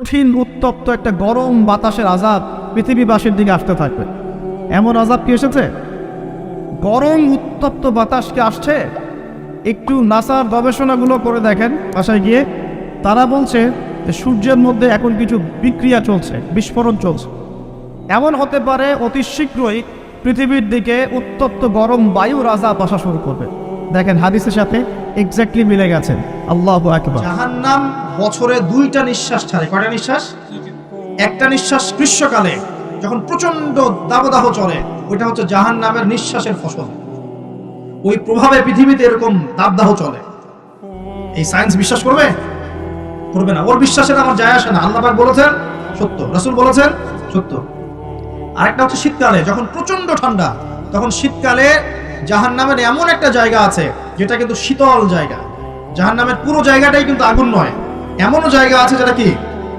কঠিন, উত্তপ্ত একটা গরম বাতাসের আজাব পৃথিবীবাসীর দিকে আসতে থাকবে। এমন আজাব কি এসেছে? গরম, উত্তপ্ত বাতাস কি আসছে? একটু নাসার গবেষণাগুলো করে দেখেন বাসায় গিয়ে। তারা বলছে যে সূর্যের মধ্যে এখন কিছু বিক্রিয়া চলছে, বিস্ফোরণ চলছে। এমন হতে পারে অতি শীঘ্রই পৃথিবীর দিকে উত্তপ্ত গরম বায়ুর আজাব আসা শুরু করবে। দেখেন হাদিসের সাথে এক্স্যাক্টলি মিলে গেছেন আল্লাহ আকবার। জাহান্নাম বছরে দুইটা নিঃশ্বাস ছাড়ে। কয়টা নিঃশ্বাস? একটা নিঃশ্বাস গ্রীষ্মকালে, যখন প্রচণ্ড দাবদাহ চলে, ওইটা হচ্ছে জাহান্নামের নিঃশ্বাসের ফসল। ওই প্রভাবে পৃথিবীতে এরকম দাবদাহ চলে। এই সায়েন্স বিশ্বাস করবে? করবে না। ওর বিশ্বাসের আমার যায় আসে না। আল্লাহ বলেছেন, সত্য। রাসূল বলেছেন, সত্য। আরেকটা হচ্ছে শীতকালে, যখন প্রচণ্ড ঠান্ডা, তখন শীতকালে জাহান্নামের এমন একটা জায়গা আছে, যেটা কিন্তু শীতল জায়গা। জাহান্নামের পুরো জায়গাটাই কিন্তু আগুন নয়। এমনও জায়গা আছে যেটা কি?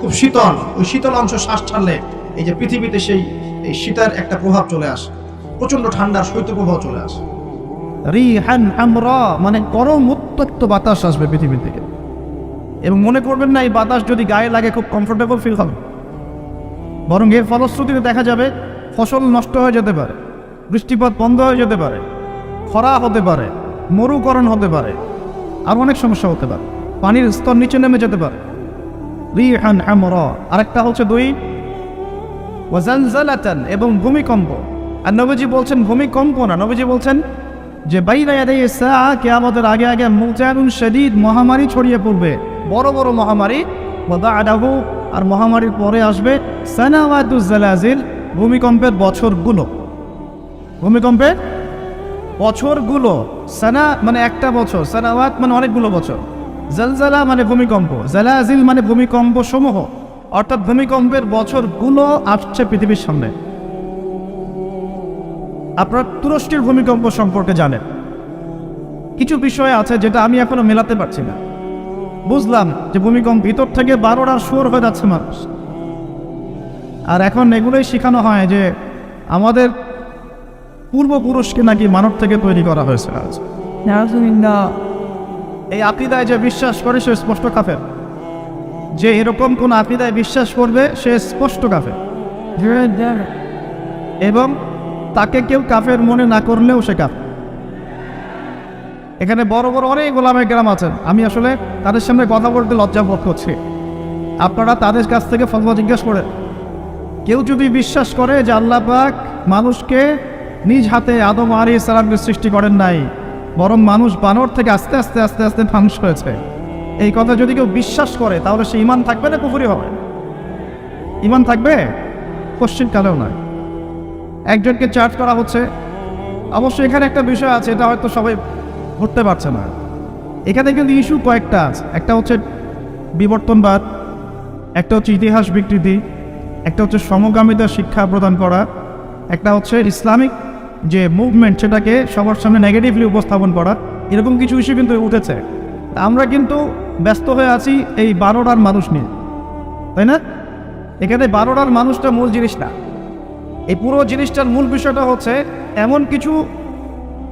খুব শীতল। ওই শীতল অংশ শ্বাস ছাড়লে এই যে পৃথিবীতে সেই, এই শীতের একটা প্রভাব চলে আসে। প্রচণ্ড ঠান্ডার শৈত্য প্রভাব চলে আসে। রিহান আমরা মানে গরম উত্তপ্ত বাতাস আসবে পৃথিবী থেকে এবং মনে করবেন না, এই বাতাস যদি গায়ে লাগে, খুব কমফোর্টেবল ফিল হবে। বরং এর ফলশ্রুতিতে দেখা যাবে, ফসল নষ্ট হয়ে যেতে পারে, বৃষ্টিপাত বন্ধ হয়ে যেতে পারে। খরা হতে পারে, মরুকরণ হতে পারে, আর অনেক সমস্যা হতে পারে। পানির স্তর নিচে নেমে যেতে পারে। রিহান আমরা আরেকটা হচ্ছে দুই। ওয়াজালজালাতান এবং ভূমিকম্প। আর নবীজি বলছেন ভূমিকম্প না, নবীজি বলছেন যে সাআ কিয়ামতের আগে আগে মুজানুন শদীদ মহামারী ছড়িয়ে পড়বে। বড় বড় মহামারী। ওয়াদাআদাহু আর মহামারীর পরে আসবে সানাওয়াতুজ জালাজিল ভূমিকম্পের বছরগুলো। ভূমিকম্পের বছরগুলো, সানা মানে একটা বছর, সানাওয়াত মানে অনেকগুলো বছর। জলজালা মানে ভূমিকম্প, জালাজিল মানে ভূমিকম্প সমূহ অর্থাৎ ভূমিকম্পের বছরগুলো আসছে পৃথিবীর সামনে। আপনারা তুরস্কের ভূমিকম্প সম্পর্কে জানেন। কিছু বিষয় আছে যেটা আমি এখনও মেলাতে পারছি না। বুঝলাম যে ভূমিকম্প ভিতর থেকে বারোটা সুর হয়ে যাচ্ছে মানুষ। আর এখন এগুলোই শেখানো হয় যে আমাদের পূর্বপুরুষকে নাকি মানব থেকে তৈরি করা হয়েছে আজ। এই আকিদায় যে বিশ্বাস করে সে স্পষ্ট কাফের। যে এরকম কোন আকিদায় বিশ্বাস করবে সে স্পষ্ট কাফের। এবং তাকে কেউ কাফের মনে না করলেও সে কাফের। এখানে বড় বড় অনেক গোলামের গ্রাম আছেন। আমি আসলে তাদের সামনে কথা বলতে লজ্জা বোধ করছি। আপনারা তাদের কাছ থেকে ফতোয়া জিজ্ঞেস করে কেউ যদি বিশ্বাস করে যে আল্লাহ পাক মানুষকে নিজ হাতে আদম আলী সালামকে সৃষ্টি করেন নাই, বরং মানুষ বানর থেকে আস্তে আস্তে আস্তে আস্তে মানুষ হয়েছে। এই কথা যদি কেউ বিশ্বাস করে, তাহলে সে ইমান থাকবে না কুফুরি হবে? ইমান থাকবে? পশ্চিম কালেও নয়। একজনকে চার্জ করা হচ্ছে। অবশ্যই এখানে একটা বিষয় আছে, এটা হয়তো সবাই ধরতে পারছে না। এখানে কিন্তু ইস্যু কয়েকটা আছে। একটা হচ্ছে বিবর্তনবাদ, একটা হচ্ছে ইতিহাস বিকৃতি, একটা হচ্ছে সমগামিতার শিক্ষা প্রদান করা, একটা হচ্ছে ইসলামিক যে মুভমেন্ট সেটাকে সবার সামনে নেগেটিভলি উপস্থাপন করা এরকম কিছু ইস্যু কিন্তু উঠেছে। আমরা কিন্তু ব্যস্ত হয়ে আছি এই বারোটার মানুষ নিয়ে তাই না? এখানে বারোটার মানুষটা মূল জিনিস না। এই পুরো জিনিসটার মূল বিষয়টা হচ্ছে এমন কিছু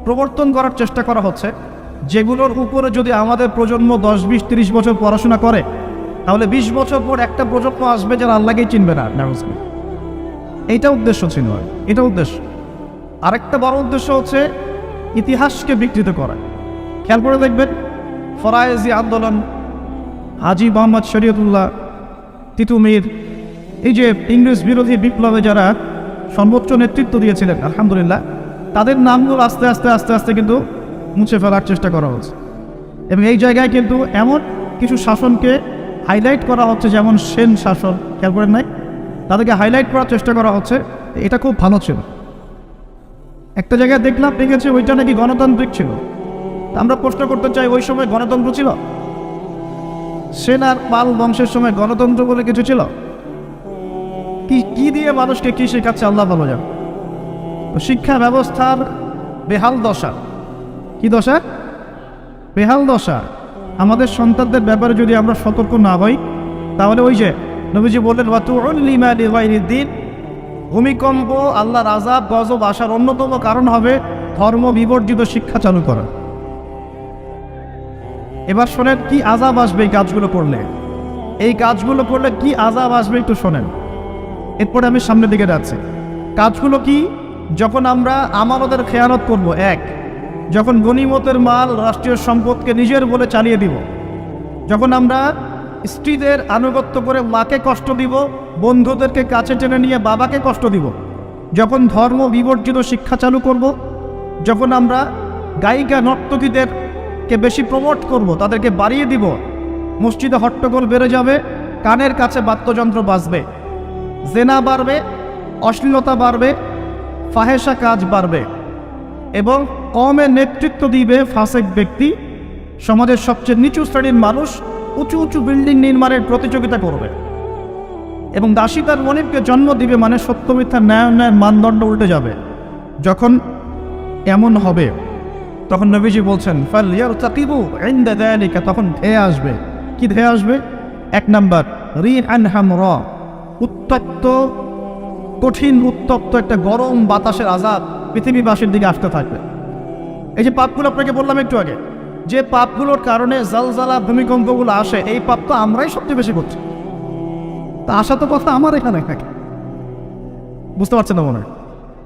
প্রবর্তন করার চেষ্টা করা হচ্ছে যেগুলোর উপরে যদি আমাদের প্রজন্ম দশ বিশ তিরিশ বছর পড়াশোনা করে তাহলে বিশ বছর পর একটা প্রজন্ম আসবে যারা আল্লাহকেই চিনবে না। নার্ভাসলি এইটা উদ্দেশ্য ছিল এটা উদ্দেশ্য। আরেকটা বড় উদ্দেশ্য হচ্ছে ইতিহাসকে বিকৃত করা। খেয়াল করে দেখবেন, ফরায়েজি আন্দোলন, হাজি মোহাম্মদ শরীয়তুল্লাহ, তিতুমির, এই যে ইংরেজ বিরোধী বিপ্লবে যারা সর্বোচ্চ নেতৃত্ব দিয়েছিলেন, আলহামদুলিল্লাহ, তাদের নামগুলো আস্তে আস্তে আস্তে আস্তে কিন্তু মুছে ফেলার চেষ্টা করা হচ্ছে। এবং এই জায়গায় কিন্তু এমন কিছু শাসনকে হাইলাইট করা হচ্ছে, যেমন সেন শাসন, খেয়াল করেন নাই? তাদেরকে হাইলাইট করার চেষ্টা করা হচ্ছে, এটা খুব ভালো ছিল। একটা জায়গায় দেখলাম দেখেছে ওইটা নাকি গণতান্ত্রিক ছিল। আমরা প্রশ্ন করতে চাই, ওই সময় গণতন্ত্র ছিল? সেন আর পাল বংশের সময় গণতন্ত্র বলে কিছু ছিল? কি কি দিয়ে মানুষকে কি শেখাচ্ছে, আল্লাহ ভালো যান শিক্ষা ব্যবস্থার বেহাল দশা। কি দশা? বেহাল দশা। আমাদের সন্তানদের ব্যাপারে যদি আমরা সতর্ক না হই, তাহলে ওই যে নবীজি বললেন দিন ভূমিকম্প, আল্লাহর আজাব গজব আসার অন্যতম কারণ হবে ধর্ম বিবর্জিত শিক্ষা চালু করা। এবার শোনেন, কি আজাব আসবে এই কাজগুলো করলে? এই কাজগুলো করলে কি আজাব আসবে একটু শোনেন। এরপরে আমি সামনের দিকে যাচ্ছি। কাজগুলো কি? যখন আমরা আমানতের খেয়ানত করব, এক। যখন গনিমতের মাল রাষ্ট্রীয় সম্পদকে নিজের বলে চালিয়ে দিব। যখন আমরা স্ত্রীদের আনুগত্য করে মাকে কষ্ট দিব বন্ধুদেরকে কাছে টেনে নিয়ে বাবাকে কষ্ট দিব। যখন ধর্ম বিবর্জিত শিক্ষা চালু করব, যখন আমরা গায়িকা নর্তকীদেরকে বেশি প্রমোট করব, তাদেরকে বাড়িয়ে দিব, মসজিদে হট্টগোল বেড়ে যাবে, কানের কাছে বাদ্যযন্ত্র বাজবে, জেনা বাড়বে, অশ্লীলতা বাড়বে ফাহেসা কাজ বাড়বে এবং কমে নেতৃত্ব দিবে ফাসেক ব্যক্তি, সমাজের সবচেয়ে নিচু শ্রেণির মানুষ উঁচু উঁচু বিল্ডিং নির্মাণের প্রতিযোগিতা করবে। এবং দাসী তার মনিবকে জন্ম দিবে মানে সত্য মিথ্যা ন্যায় ন্যায়ের মানদণ্ড উল্টে যাবে। যখন এমন হবে, তখন নবীজি বলছেন ফাল ইয়ার চাকিবু ইনদা যালিকা তখন ধেয়ে আসবে। কি ধেয়ে আসবে? এক নাম্বার রি আনহাম র উত্তপ্ত, কঠিন উত্তপ্ত একটা গরম বাতাসের আজাদ পৃথিবীবাসীর দিকে আসতে থাকবে। এই যে পাপগুলো আপনাকে বললাম একটু আগে, যে পাপগুলোর কারণে জালজালা ভূমিকম্পগুলো আসে, এই পাপ তো আমরাই সবচেয়ে বেশি করছি। তা আসা তো কথা আমার এখানে থাকে। বুঝতে পারছেন না মনে হয়?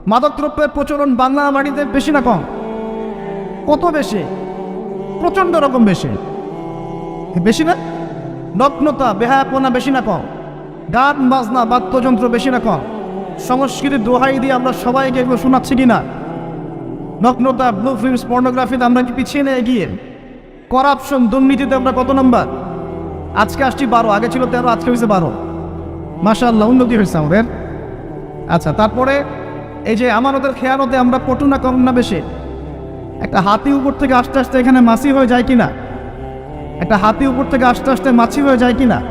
মাদক দ্রব্যের প্রচলন বাংলা মাটিতে বেশি না কম? কত বেশি? প্রচণ্ড রকম বেশি। বেশি না? নগ্নতা, বেহায়াপনা বেশি না কম? গান, বাজনা, বাদ্যযন্ত্র বেশি না কম? সংস্কৃতির দোহাই দিয়ে আমরা সবাইকে এগুলো শোনাচ্ছি কি না? নগ্নতা ব্লু ফিল্মস পর্নোগ্রাফিতে আমরা কি পিছিয়ে নেই এগিয়ে? করাপশন দুর্নীতিতে আমরা কত নম্বর আজকে আসছি বারো, আগে ছিল তেরো, আজকে হয়েছে বারো। মাশাআল্লাহ, উন্নতি হয়েছে আমাদের। আচ্ছা তারপরে এই যে আমানতের খেয়ানতে আমরা পটু না কম না বেশি। একটা হাতি উপর থেকে আস্তে আস্তে এখানে মাছি হয়ে যায় কিনা? একটা হাতি উপর থেকে আস্তে আস্তে মাছি হয়ে যায় কিনা?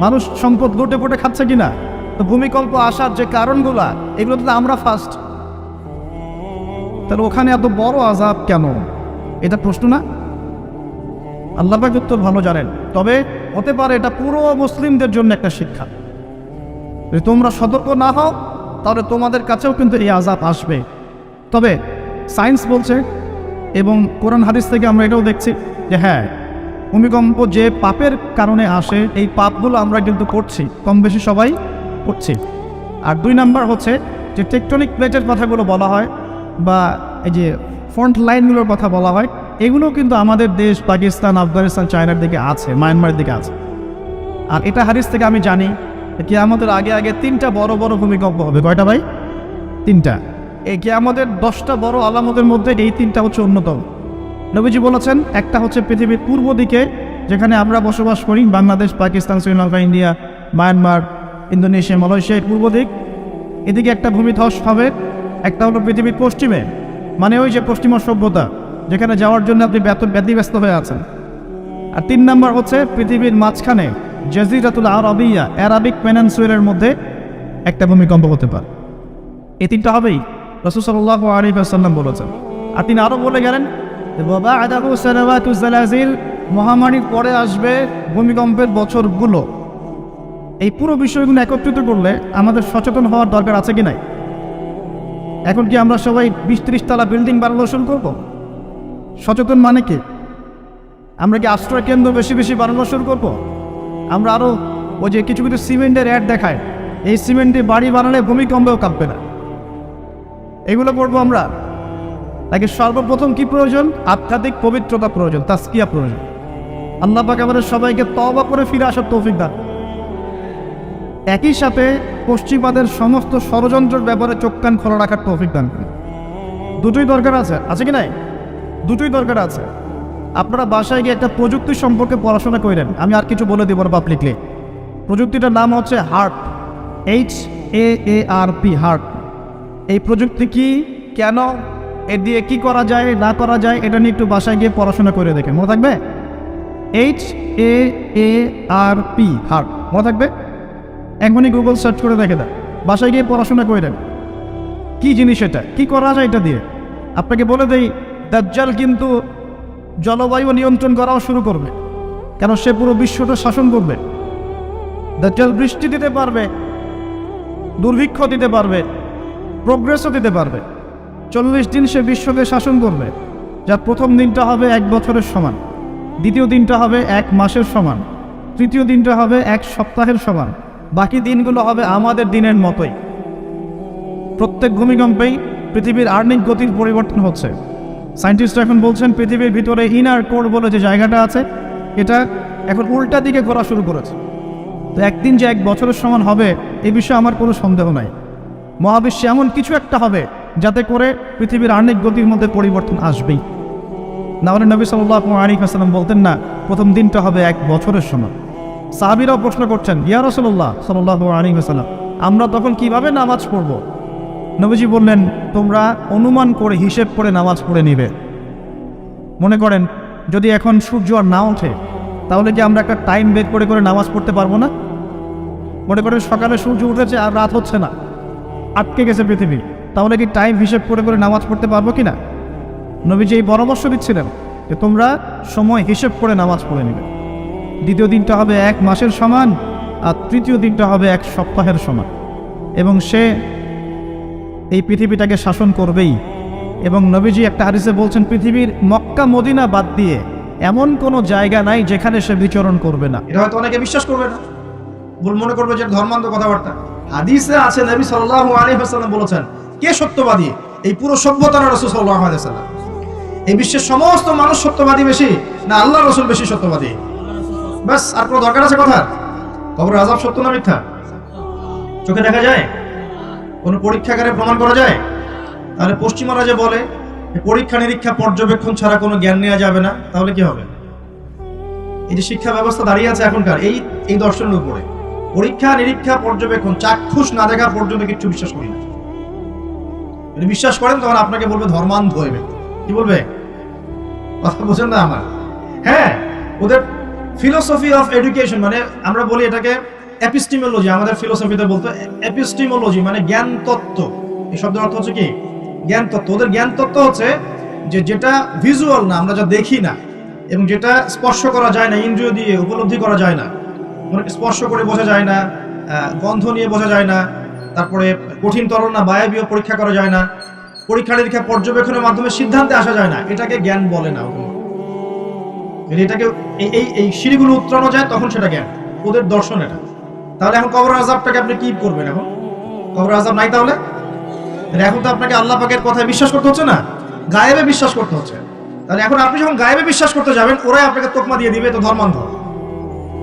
মানুষ সম্পদ গোটে পোটে খাচ্ছে কিনা? তো ভূমিকম্প আসার যে কারণগুলা, এগুলো তো আমরা ফার্স্ট তাহলে ওখানে এত বড় আজাব কেন? এটা প্রশ্ন না? আল্লাহফাক উত্তর ভালো জানেন। তবে হতে পারে এটা পুরো মুসলিমদের জন্য একটা শিক্ষা। যদি তোমরা সতর্ক না হও, তাহলে তোমাদের কাছেও কিন্তু এই আজাব আসবে। তবে সায়েন্স বলছে এবং কোরআন হাদিস থেকে আমরা এটাও দেখছি যে হ্যাঁ ভূমিকম্প যে পাপের কারণে আসে, এই পাপগুলো আমরা কিন্তু করছি কম বেশি সবাই করছি আর দুই নাম্বার হচ্ছে যে টেকটনিক প্লেটের কথাগুলো বলা হয় বা এই যে ফ্রন্ট লাইনগুলোর কথা বলা হয়, এগুলো কিন্তু আমাদের দেশ, পাকিস্তান, আফগানিস্তান, চায়নার দিকে আছে, মায়ানমারের দিকে আছে। আর এটা হারিস থেকে আমি জানি কি আমাদের আগে আগে তিনটা বড় বড় ভূমিকম্প হবে। কয়টা ভাই? তিনটা। এই কি আমাদের দশটা বড় আলামতের মধ্যে এই তিনটা হচ্ছে অন্যতম। নবীজি বলেছেন, একটা হচ্ছে পৃথিবীর পূর্ব দিকে, যেখানে আমরা বসবাস করি, Bangladesh, Pakistan, Sri Lanka, India, Myanmar, Indonesia মালয়েশিয়ার পূর্ব দিক। এদিকে একটা ভূমিধস হবে, একটা হলো পৃথিবীর পশ্চিমে। মানে ওই যে পশ্চিমা সভ্যতা, যেখানে যাওয়ার জন্য আপনি ব্যত, ব্যতিব্যস্ত হয়ে আছেন। আর তিন নাম্বার হচ্ছে পৃথিবীর মাঝখানে জাজিরাতুল আরবিয়া অ্যারাবিক পেনান্সুয়েলের মধ্যে একটা ভূমিকম্প হতে পারে। এই তিনটা হবেই। রসুল সাল্লাহ আলিফাসাল্লাম বলেছেন। আর তিনি আরও বলে গেলেন বাবা আদাবু মহামারীর পরে আসবে ভূমিকম্পের বছরগুলো। এই পুরো বিষয়গুলো একত্রিত করলে আমাদের সচেতন হওয়ার দরকার আছে কি নাই? এখন কি আমরা সবাই বিশ ত্রিশ তলা বিল্ডিং শুরু করব? সচেতন মানে কি? আমরা কি আশ্রয় কেন্দ্র বেশি বেশি বানানো শুরু করব? আমরা আরও ওই যে কিছু কিছু সিমেন্টের অ্যাড দেখায় এই সিমেন্টে বাড়ি বানালে ভূমিকম্পেও কাঁপবে না। এগুলো করব আমরা। তাকে সর্বপ্রথম কি প্রয়োজন? আধ্যাত্মিক পবিত্রতা প্রয়োজন তাস্কিয়া প্রয়োজন। আল্লাহ পাক আমাদের সবাইকে তবা করে ফিরে আসার তৌফিক দান। একই সাথে পশ্চিমাদের সমস্ত ষড়যন্ত্রের ব্যাপারে চোখ কান খোলা রাখার তৌফিক দান দুটোই দরকার আছে। আছে কি নাই? দুটোই দরকার আছে। আপনারা বাসায় গিয়ে একটা প্রযুক্তি সম্পর্কে পড়াশোনা করেন। আমি আর কিছু বলে দেবো না পাবলিকলি প্রযুক্তিটার নাম হচ্ছে heart. H A A R P heart. এই প্রযুক্তি কি, কেন এ দিয়ে কি করা যায়, না করা যায়, এটা নিয়ে একটু বাসায় গিয়ে পড়াশোনা করে দেখেন। মনে থাকবে? H A A R P heart. মনে থাকবে? এখনই গুগল সার্চ করে দেখে দেন। বাসায় গিয়ে পড়াশোনা করে দেন কি জিনিস এটা? কি করা যায় এটা দিয়ে? আপনাকে বলে দেই, দাজ্জাল কিন্তু জলবায়ু নিয়ন্ত্রণ করাও শুরু করবে। কেন সে পুরো বিশ্বটা শাসন করবে? দাজ্জাল বৃষ্টি দিতে পারবে, দুর্ভিক্ষ দিতে পারবে প্রোগ্রেসও দিতে পারবে। চল্লিশ দিন সে বিশ্বকে শাসন করবে, যার প্রথম দিনটা হবে এক বছরের সমান, দ্বিতীয় দিনটা হবে এক মাসের সমান, তৃতীয় দিনটা হবে এক সপ্তাহের সমান, বাকি দিনগুলো হবে আমাদের দিনের মতোই। প্রত্যেক ভূমিকম্পেই পৃথিবীর আর্নিক গতির পরিবর্তন হচ্ছে। সায়েন্টিস্ট এখন বলছেন, পৃথিবীর ভিতরে ইনার কোর বলে যে জায়গাটা আছে, এটা এখন উল্টা দিকে ঘোরা শুরু করেছে। তো একদিন যে এক বছরের সমান হবে, এ বিষয়ে আমার কোনো সন্দেহ নাই। মহাবিশ্বে এমন কিছু একটা হবে, যাতে করে পৃথিবীর আর্নিক গতির মধ্যে পরিবর্তন আসবেই। না নাহলে নবী সাল্লাহ আলী হাসালাম বলতেন না, প্রথম দিনটা হবে এক বছরের সময় সাহাবিরাও প্রশ্ন করছেন, ইয়া রসল্লাহ সাল্লাহ আলী হাসালাম আমরা তখন কীভাবে নামাজ পড়ব? নবীজি বললেন, তোমরা অনুমান করে হিসেব করে নামাজ পড়ে নিবে। মনে করেন, যদি এখন সূর্য আর না ওঠে, তাহলে কি আমরা একটা টাইম বের করে করে নামাজ পড়তে পারব না? মনে করেন, সকালে সূর্য উঠেছে আর রাত হচ্ছে না, আটকে গেছে পৃথিবী, তাহলে কি টাইম হিসেব করে করে নামাজ পড়তে পারব কি না? নবীজি এই পরামর্শ দিচ্ছিলেন যে, তোমরা সময় হিসেব করে নামাজ পড়ে নেবে। দ্বিতীয় দিনটা হবে এক মাসের সমান, আর তৃতীয় দিনটা হবে এক সপ্তাহের সমান। এবং সে এই পৃথিবীটাকে শাসন করবেই। এবং নবীজি একটা হাদিসে বলছেন, পৃথিবীর মক্কা, মদিনা বাদ দিয়ে এমন কোনো জায়গা নাই যেখানে সে বিচরণ করবে না। এটা হয়তো অনেকে বিশ্বাস করবে না। বল মনে করবে যে ধর্মান্ধ কথাবার্তা। হাদিসে আছে, নবী সাল্লাল্লাহু আলাইহি ওয়াসাল্লাম বলেছেন, কে সত্যবাদী? এই পুরো সভ্যতার রাসূল সাল্লাল্লাহু আলাইহি ওয়াসাল্লাম? এই বিশ্বের সমস্ত মানুষ সত্যবাদী বেশি, না আল্লাহ রসুল বেশি সত্যবাদী? ব্যাস, আর কোনো দরকার আছে কথা কবর আজাব সত্য না মিথ্যা? চোখে দেখা যায়? কোনো পরীক্ষাগারে প্রমাণ করা যায়? তাহলে পশ্চিমারা যে বলে পরীক্ষা নিরীক্ষা পর্যবেক্ষণ ছাড়া কোনো জ্ঞান নেওয়া যাবে না। তাহলে কি হবে? এই যে শিক্ষা ব্যবস্থা দাঁড়িয়ে আছে এখনকার, এই এই দর্শনের উপরে। পরীক্ষা নিরীক্ষা পর্যবেক্ষণ, চাক্ষুষ না দেখা পর্যন্ত কিছু বিশ্বাস করি না। যদি বিশ্বাস করেন, তখন আপনাকে বলবে ধর্মান্ধ ব্যক্তি। কি বলবে? কথা বোঝেন না আমার? হ্যাঁ ওদের ফিলোসফি অফ এডুকেশন মানে আমরা বলি এটাকে এপিস্টিমোলজি, আমাদের ফিলোসফিতে বলতো এপিস্টিমোলজি মানে জ্ঞান তত্ত্ব। এই শব্দের অর্থ হচ্ছে কি? জ্ঞান তত্ত্ব। ওদের জ্ঞান তত্ত্ব হচ্ছে যে যেটা ভিজুয়াল না, আমরা যা দেখি না, এবং যেটা স্পর্শ করা যায় না, ইন্দ্রিয় দিয়ে উপলব্ধি করা যায় না। মানে স্পর্শ করে বোঝা যায় না গন্ধ নিয়ে বোঝা যায় না, তারপরে কঠিন তরল না বায়বীয় পরীক্ষা করা যায় না, পরীক্ষা নিরীক্ষা পর্যবেক্ষণের মাধ্যমে সিদ্ধান্তে আসা যায় না। এটাকে জ্ঞান বলে না যদি এটাকে এই এই সিঁড়িগুলো উত্তরানো যায়, তখন সেটা জ্ঞান। ওদের দর্শন এটা। তাহলে এখন কবর আজাবটাকে আপনি কি করবেন এখন। কবর আজাব নাই তাহলে? এখন তো আপনাকে আল্লাহ পাকের কথায় বিশ্বাস করতে হচ্ছে না? গায়েবে বিশ্বাস করতে হচ্ছে। তাহলে এখন আপনি যখন গায়েবে বিশ্বাস করতে যাবেন, ওরাই আপনাকে তোকমা দিয়ে দিবে তো ধর্মান্ধ।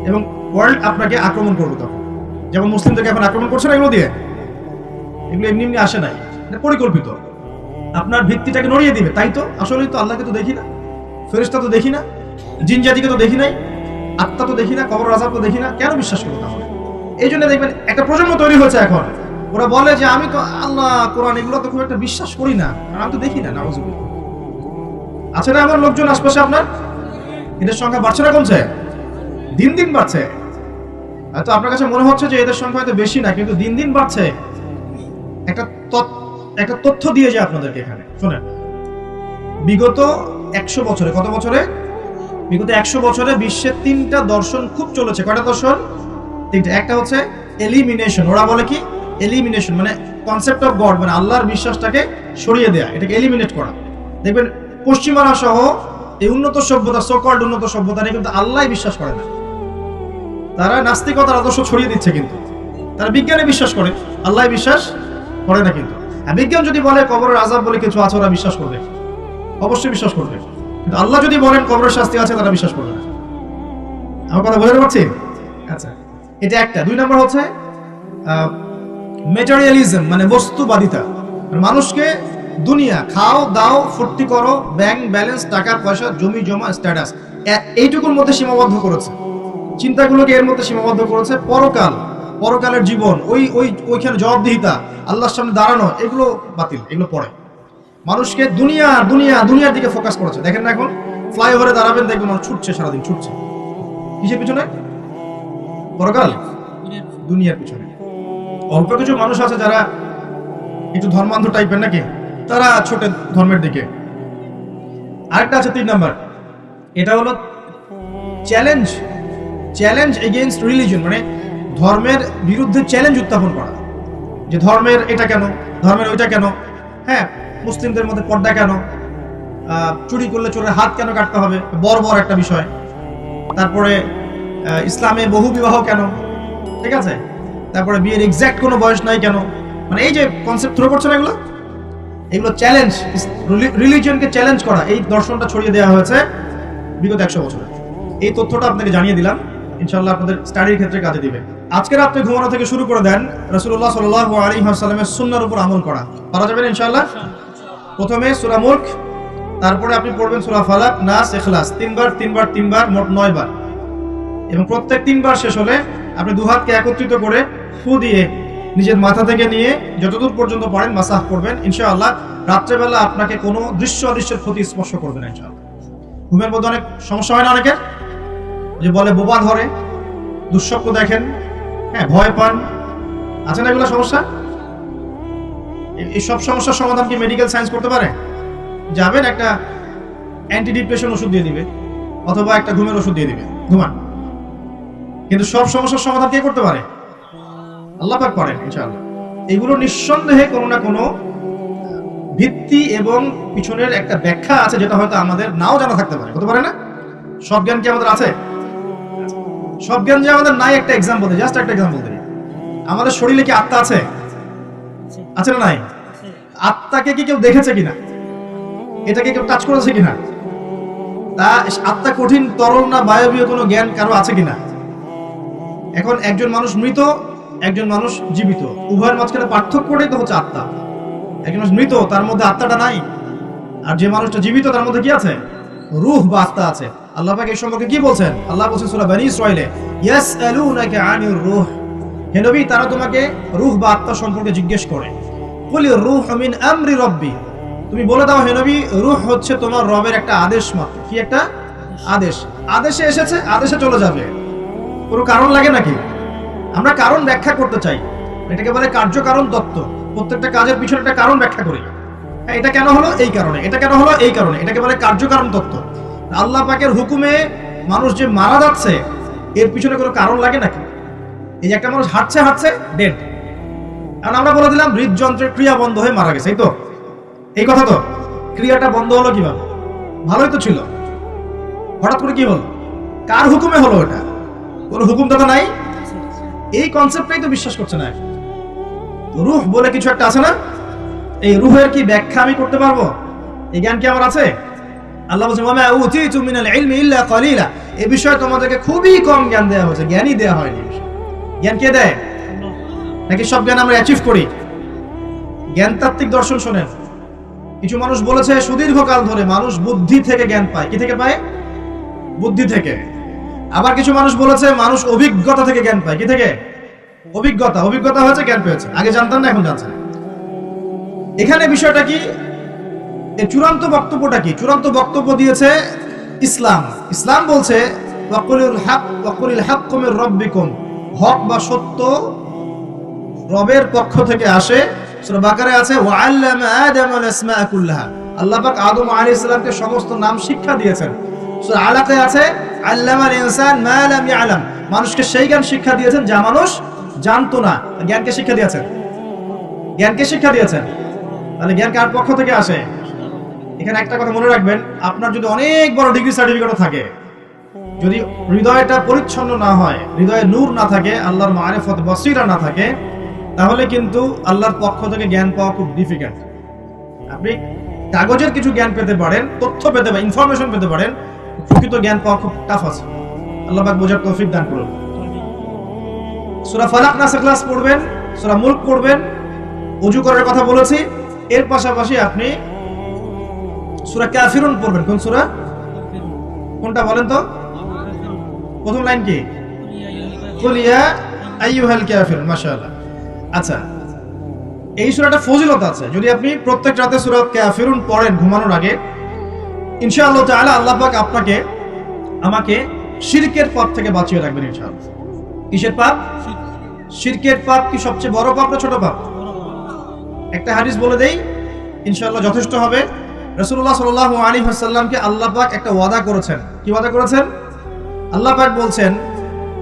এবং ওয়ার্ল্ড আপনাকে আক্রমণ করবে তখন। যেমন মুসলিমদেরকে এখন আক্রমণ করছে না এগুলো দিয়ে? এগুলো এমনি এমনি আসে নাই। এটা পরিকল্পিত। আপনার ভিত্তিটাকে নড়িয়ে দিবে, তাই তো? আসলেই তো আল্লাহকে তো দেখি না। ফেরেশতা তো দেখি না। জিন জাতিকে তো দেখি নাই। আত্মা তো দেখি না, কবর আজাব তো দেখি না। কেন বিশ্বাস করব তাহলে? এই জন্য দেখবেন একটা প্রজন্ম তৈরি হয়েছে এখন। ওরা বলে যে, আমি তো আল্লাহ, কোরআন এগুলো তো খুব একটা বিশ্বাস করি না। আমি তো দেখি না আছে না আমার লোকজন আশপাশে আপনার? এদের সংখ্যা বাড়ছে না কমছে? দিন দিন বাড়ছে। হয়তো আপনার কাছে মনে হচ্ছে যে, এদের সংখ্যা হয়তো বেশি না, কিন্তু দিন দিন বাড়ছে। একটা একটা তথ্য দিয়ে যায় আপনাদেরকে এখানে। শোনেন। বিগত একশো বছরে, কত বছরে? বিগত একশো বছরে বিশ্বের তিনটা দর্শন খুব চলেছে। কয়টা দর্শন? তিনটা। একটা হচ্ছে এলিমিনেশন ওরা বলে কি? এলিমিনেশন মানে কনসেপ্ট অফ গড মানে আল্লাহর বিশ্বাসটাকে সরিয়ে দেয়া, এটাকে এলিমিনেট করা। দেখবেন, পশ্চিমারা সহ এই উন্নত সভ্যতা সকল্ড উন্নত সভ্যতা নিয়ে কিন্তু আল্লাহ বিশ্বাস করে না। তারা নাস্তিকতার আদর্শ ছড়িয়ে দিচ্ছে কিন্তু। তারা বিজ্ঞানে বিশ্বাস করে, আল্লাহ বিশ্বাস করে না কিন্তু। বিজ্ঞান যদি বলে কবরের আজাব বলে কিছু আছে, ওরা বিশ্বাস করবে। অবশ্যই বিশ্বাস করবে। কিন্তু আল্লাহ যদি বলেন কবরের শাস্তি আছে, তারা বিশ্বাস করবে না। আমার কথা বোঝাতে পারছি আচ্ছা। এটা একটা। দুই নম্বর হচ্ছে মেটারিয়ালিজম মানে বস্তুবাদিতা। মানে মানুষকে দুনিয়া, খাও, দাও, ফুর্তি করো ব্যাংক ব্যালেন্স টাকা, পয়সা, জমি, জমা স্ট্যাটাস এইটুকুর মধ্যে সীমাবদ্ধ করেছে। চিন্তাগুলোকে এর মধ্যে সীমাবদ্ধ করেছে পরকাল। পরকালের জীবন, ওই ওই, ওইখানে জবাবদিহিতা, আল্লাহর সামনে দাঁড়ানো, এগুলো বাতিল, এগুলো পড়ে। মানুষকে দুনিয়া দুনিয়া, দুনিয়ার দিকে ফোকাস করেছে। দেখেন না এখন ফ্লাইওভারে দাঁড়াবেন, দেখবেন ছুটছে, সারাদিন ছুটছে। কিসের পিছনে? পরকাল? দুনিয়ার পিছনে। অল্প কিছু মানুষ আছে যারা একটু ধর্মান্ধ টাইপের নাকি? তারা ছোটে ধর্মের দিকে। আরেকটা আছে তিন নাম্বার। এটা হলো চ্যালেঞ্জ চ্যালেঞ্জ এগেনস্ট রিলিজন মানে ধর্মের বিরুদ্ধে চ্যালেঞ্জ উত্থাপন করা। যে ধর্মের এটা কেন? ধর্মের ওইটা কেন? হ্যাঁ মুসলিমদের মধ্যে পর্দা কেন? চুরি করলে চোরের হাত কেন কাটতে হবে? বড় বড় একটা বিষয়। তারপরে ইসলামে বহু বিবাহ কেন? ঠিক আছে? তারপরে বিয়ের এক্সাক্ট কোনো বয়স নাই কেন? মানে এই যে কনসেপ্ট থ্রো করছে এগুলো? এগুলো চ্যালেঞ্জ রিলিজিয়নকে চ্যালেঞ্জ করা, এই দর্শনটা ছড়িয়ে দেওয়া হয়েছে বিগত একশো বছরে। এই তথ্যটা আপনাকে জানিয়ে দিলাম ইনশাল্লাহ আপনাদের স্টাডির ক্ষেত্রে কাজে দিবে। আজকে রাত্রে ঘুমানো থেকে শুরু করে দেন রসুল্লাহ সাল আলী সাল্লামের সুন্নার উপর আমল করা। পারা যাবেন ইনশাল্লাহ প্রথমে সুরা মুল্ক, তারপরে আপনি পড়বেন সুরা ফালাক, নাস এখলাস তিনবার তিনবার তিনবার, মোট নয় বার এবং প্রত্যেক তিনবার শেষ হলে আপনি দু হাতকে একত্রিত করে ফু দিয়ে নিজের মাথা থেকে নিয়ে যতদূর পর্যন্ত পারেন মাসাহ করবেন। ইনশাআল্লাহ রাত্রেবেলা আপনাকে কোনো দৃশ্য অদৃশ্যের ক্ষতি স্পর্শ করবে না ইনশাআল্লাহ। ঘুমের মধ্যে অনেক সমস্যা হয় না অনেকের? যে বলে বোবা ধরে, দুঃস্বপ্ন দেখেন হ্যাঁ ভয় পান। আছে না এগুলো সমস্যা? এই- সব সমস্যার সমাধান কি মেডিকেল সায়েন্স করতে পারে? যাবেন একটা অ্যান্টি ডিপ্রেশন ওষুধ দিয়ে দিবে, অথবা একটা ঘুমের ওষুধ দিয়ে দিবে। ঘুমান। কিন্তু সব সমস্যার সমাধান কে করতে পারে? আল্লাহ পাক পারেন, ইনশাআল্লাহ। এগুলো নিঃসন্দেহে কোনো না কোনো ভিত্তি এবং পিছনের একটা ব্যাখ্যা আছে যেটা হয়তো আমাদের নাও জানা থাকতে পারে। হতে পারে না? সব জ্ঞান কি আমাদের আছে? সব জ্ঞান যে আমাদের নাই একটা এক্সাম্পল দিই জাস্ট একটা এক্সাম্পল দিই আমাদের শরীরে কি আত্মা আছে? আছে না নাই? আত্মাকে কি কেউ দেখেছে কিনা? এটাকে কেউ টাচ করেছে কিনা? তা আত্মা কঠিন, তরল না বায়বীয় কোনো জ্ঞান কারও আছে কিনা? এখন একজন মানুষ মৃত, একজন মানুষ জীবিত। উভয়ের মাঝখানে পার্থক্যটাই তো হচ্ছে আত্মা। একজন মানুষ মৃত, তার মধ্যে আত্মাটা নাই। আর যে মানুষটা জীবিত, তার মধ্যে কি আছে? রূহ বা আত্মা আছে। আল্লাহ পাক এই সম্পর্কে কি বলছেন? আল্লাহ বলছেন সূরা বনী ইসরাইলে ইয়াসআলুনাকা আনির রূহ। হে নবী, তারা তোমাকে রুহ বা আত্মা সম্পর্কে জিজ্ঞেস করে। বলি রুহ মিন আমরি রব্বি। তুমি বলে দাও, হে নবী, রূহ হচ্ছে তোমার রবের একটা আদেশ মাত্র। কি একটা? আদেশ। আদেশে এসেছে, আদেশে চলে যাবে। কোনো কারণ লাগে নাকি? আমরা কারণ ব্যাখ্যা করতে চাই। এটাকে বলে কার্যকারণ তত্ত্ব প্রত্যেকটা কাজের পিছনে একটা কারণ ব্যাখ্যা করি। হ্যাঁ, এটা কেন হলো? এই কারণে। এটা কেন হলো? এই কারণে। এটাকে বলে কার্যকারণ তত্ত্ব আল্লাহ পাকের হুকুমে মানুষ যে মারা যাচ্ছে এর পিছনে কোনো কারণ লাগে নাকি? এই যে একটা মানুষ হাঁটছে হাঁটছে ডেড কারণ আমরা বলে দিলাম হৃদযন্ত্রের ক্রিয়া বন্ধ হয়ে মারা গেছে এই তো? এই কথা তো? ক্রিয়াটা বন্ধ হলো কীভাবে? ভালোই তো ছিল। হঠাৎ করে কি হলো? কার হুকুমে হলো এটা? কোনো হুকুম দাদা নাই? এই কনসেপ্টটাই তো বিশ্বাস করছে না। রুহ বলে কিছু একটা আছে না? এই রুহের কি ব্যাখ্যা আমি করতে পারব? এই জ্ঞান কি আমার আছে? আল্লাহ বলছে মামা মিনাল ইলমি ইল্লা কালিলা। এই বিষয়ে তোমাদেরকে খুবই কম জ্ঞান দেওয়া হয়েছে। জ্ঞানই দেওয়া হয়নি। জ্ঞান কে দেয়? নাকি সব জ্ঞান আমরা অ্যাচিভ করি? জ্ঞানতাত্ত্বিক দর্শন শোনেন। কিছু মানুষ বলেছে, সুদীর্ঘকাল ধরে মানুষ বুদ্ধি থেকে জ্ঞান পায়। কি থেকে পায়? বুদ্ধি থেকে। আবার কিছু মানুষ বলেছে, মানুষ অভিজ্ঞতা থেকে জ্ঞান পায়। কি থেকে? অভিজ্ঞতা। অভিজ্ঞতা হয়েছে, জ্ঞান পেয়েছে। আগে জানতাম না, এখন জানছেন এখানে বিষয়টা কি? চূড়ান্ত বক্তব্যটা কি? চূড়ান্ত বক্তব্য দিয়েছে ইসলাম। ইসলাম বলছে, ওয়াকুলিল হক বা সত্য রবের পক্ষ থেকে আসে। বাকারে আছে আদম আল কুল্লাহা। আল্লাহ আদম আলাইহিস সালামকে সমস্ত নাম শিক্ষা দিয়েছেন। সূরা আলাকে আছে, আল্লামাল ইনসান মা লাম ইয়ালাম। মানুষকে সেই জ্ঞান শিক্ষা দিয়েছেন যা মানুষ জানতো না। জ্ঞানকে শিক্ষা দিয়েছেন। জ্ঞানকে শিক্ষা দিয়েছেন। তাহলে জ্ঞান কার পক্ষ থেকে আসে? এখানে একটা কথা মনে রাখবেন, আপনার যদি অনেক বড় ডিগ্রি সার্টিফিকেটও থাকে, যদি হৃদয়টা পরিচ্ছন্ন না হয়, হৃদয়ে নূর না থাকে, আল্লাহর মারেফত বসিরা না থাকে, তাহলে কিন্তু আল্লাহর পক্ষ থেকে জ্ঞান পাওয়া খুব ডিফিকাল্ট আপনি কাগজের কিছু জ্ঞান পেতে পারেন, তথ্য পেতে পারেন ইনফরমেশন পেতে পারেন প্রকৃত জ্ঞান পাওয়া খুব টাফ আছে। আল্লাহ বোঝার তৌফিক দান করুন। সূরা ফালাক নাস ক্লাস পড়বেন, সূরা মুলক পড়বেন ওযু করার কথা বলেছি। এর পাশাপাশি আপনি সূরা কাফিরুন পড়বেন। কোন সূরা? কোনটা বলেন তো? প্রথম লাইন কি? কুলিয়া আইয়ুহাল কাফিরুন, মাশাআল্লাহ। আচ্ছা এই সূরাটা ফজিলত আছে। যদি আপনি প্রত্যেক রাতে সূরা কাফিরুন পড়েন, ঘুমানোর আগে ইনশাআল্লাহ আল্লাহ পাক আপনাকে, আমাকে শিরকের পাপ থেকে বাঁচিয়ে রাখবেন ইনশাআল্লাহ। কিসের পাপ? শিরকের পাপ কি সবচেয়ে বড় পাপ না ছোট পাপ? একটা হাদিস বলে দেই, ইনশাআল্লাহ যথেষ্ট হবে। রাসূলুল্লাহ সাল্লাল্লাহু আলাইহি ওয়াসাল্লামকে আল্লাহ পাক একটা ওয়াদা করেছেন। কি ওয়াদা করেছেন? আল্লাহ পাক বলছেন,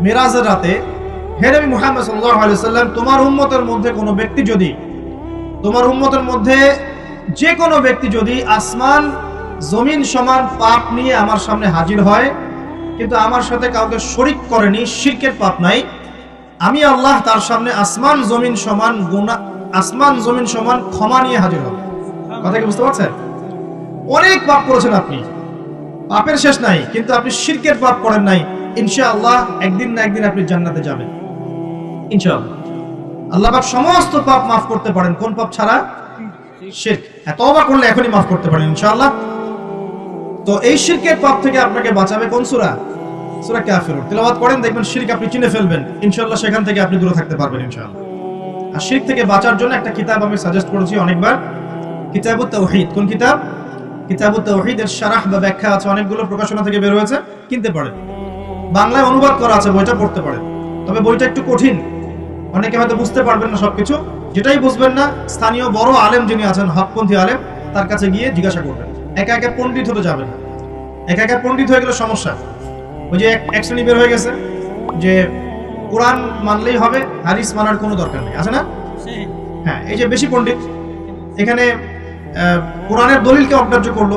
মিরাজের রাতে, হে নবী মুহাম্মদ সাল্লাল্লাহু আলাইহি ওয়াসাল্লাম, তোমার উম্মতের মধ্যে কোনো ব্যক্তি যদি, তোমার উম্মতের মধ্যে যে কোনো ব্যক্তি যদি আসমান জমিন সমান পাপ নিয়ে আমার সামনে হাজির হয়, কিন্তু আমার সাথে কাউকে শরিক করেনি, শিরকের পাপ নাই। আমি আল্লাহ তার সামনে আসমান জমিন সমান গুণা আসমান জমিন সমান ক্ষমা নিয়ে হাজির হব। কথা কি বুঝতে পারছেন? অনেক পাপ করেছেন আপনি। পাপের শেষ নাই, কিন্তু আপনি শিরকের পাপ করেন নাই। ইনশাআল্লাহ একদিন না একদিন আপনি জান্নাতে যাবেন। ইনশাআল্লাহ। আল্লাহ পাক সমস্ত পাপ মাফ করতে পারেন। কোন পাপ ছাড়া? শিরক। হ্যাঁ তওবা করলে এখনই মাফ করতে পারেন, ইনশাআল্লাহ। তো এই শিরকের পাপ থেকে আপনাকে বাঁচাবে কোন সূরা? সূরা কাফিরুন। তেলাওয়াত করেন, দেখবেন শিরক আপনি চিনে ফেলবেন। ইনশাআল্লাহ সেখান থেকে আপনি দূরে থাকতে পারবেন ইনশাআল্লাহ। আর শিরক থেকে বাঁচার জন্য একটা কিতাব আমি সাজেস্ট করেছি অনেকবার। কিতাবুত তাওহীদ। কোন কিতাব? কিতাবুত তাওহীদ এর শারাহ বা ব্যাখ্যা আছে, অনেকগুলো প্রকাশনা থেকে বের হয়েছে, কিনতে পারেন। বাংলায় অনুবাদ করা আছে, বইটা পড়তে পারেন। তবে বইটা একটু কঠিন। অনেকে হয়তো বুঝতে পারবেন না সবকিছু। যেটাই বুঝবেন না, স্থানীয় বড় আলেম যিনি আছেন, হকপন্থী আলেম, তার কাছে গিয়ে জিজ্ঞাসা করবেন। একা একা পণ্ডিত হতে যাবে। না। একা একা পণ্ডিত হয়ে গেলে সমস্যা। ওই যে এক- শ্রেণি বের হয়ে গেছে, যে কোরআন মানলেই হবে, হাদিস মানার কোনো দরকার নেই। আছে না? হ্যাঁ এই যে বেশি পণ্ডিত, এখানে কোরআনের দলিলকে অগ্রাহ্য করল।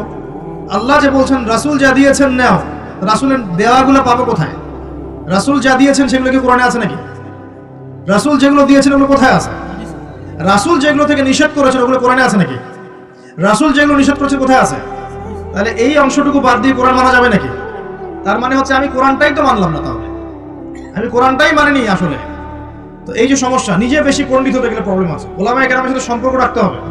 আল্লাহ যে বলছেন, রাসূল যা দিয়েছেন নাও। রাসূলের দেওয়াগুলো পাবো কোথায়? রাসূল যা দিয়েছেন, সেগুলো কি কোরআনে আছে নাকি? রাসূল যেগুলো দিয়েছেন, ওগুলো কোথায় আছে? রাসূল যেগুলো থেকে নিষেধ করেছেন, ওগুলো কোরআনে আছে নাকি? রাসূল যেগুলো নিষেধ করেছে কোথায় আছে? তাহলে এই অংশটুকু বাদ দিয়ে কোরআন মানা যাবে নাকি? তার মানে হচ্ছে আমি কোরআনটাই তো মানলাম না তাহলে। আমি কোরআনটাই মানিনি আসলে। তো এই যে সমস্যা, নিজে বেশি পণ্ডিত হতে গেলে প্রবলেম আছে। ওলামা একরামের সাথে সম্পর্ক রাখতে হবে।